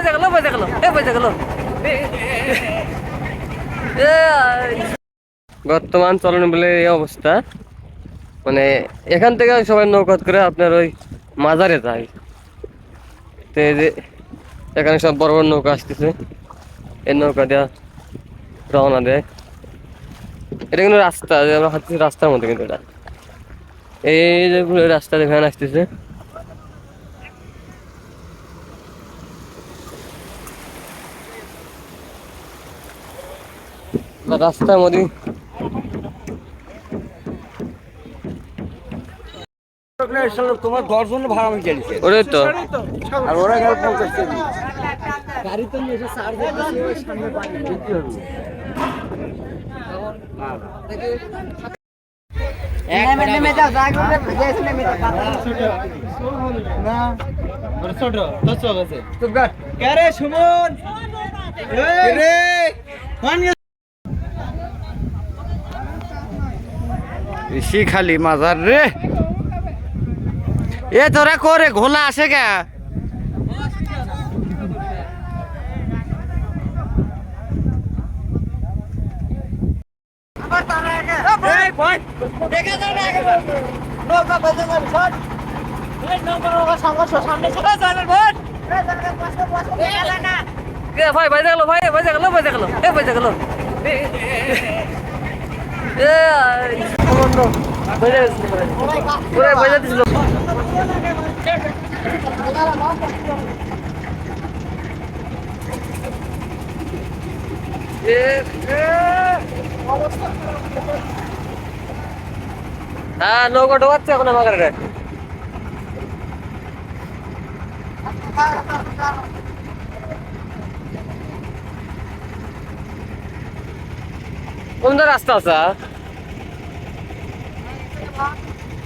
বেঁচে গেল বেঁচে গেল, এ গেল। বর্তমান চলন বলে এই অবস্থা। মানে এখান থেকে সবাই নৌকা করে আপনার ওই মাজারে যায়। তো এই যে, এখানে সব বড় বড় নৌকা আসতেছে। এই নৌকা দেওয়া রওনা দেয়। এটা কিন্তু রাস্তা আমরা হাঁটতেছি রাস্তার মধ্যে কিন্তু এটা। এই যে রাস্তা ভ্যান আসতেছে রাস্তার মধ্যে। তোমার দশ জন ভাড়া আমি চালিয়েছে ওটাই তো। আর ওরা গেল পঞ্চাশ কেজি ঋষি খালি মাজার রে। এ তোরা করে ঘোলা আসে কে? এ ভাই বাইরে গেল ভাই বাইরে গেল বাইরে গেল। এ বাইরে গেল। হ্যাঁ নৌকা ঢোকাচ্ছে এখন আমার কোনটা রাস্তা আছে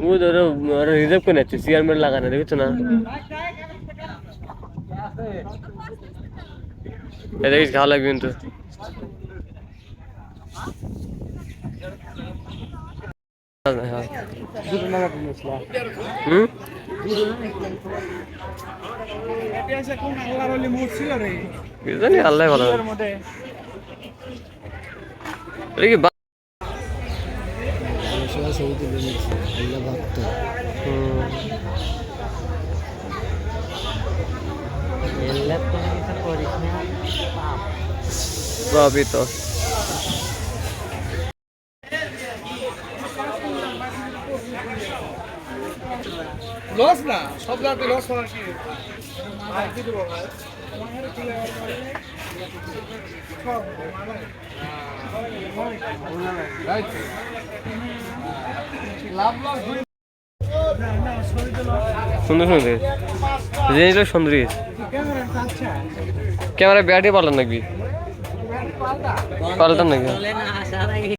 ও ধরো রিজার্ভ করে যাচ্ছে চেয়ারম্যান লাগানো দেখছ না? দেখিস ভালো লাগবে কিন্তু। জানি আল্লাহ ভালো। এটা কি বা- তো। লস না সব জায়গাতে লস করার কি? সুন্দর সুন্দর। জিনিসটা সুন্দর। ক্যামেরা ব্যাটারি পাল্টান নাকি? পাল্টান নাকি?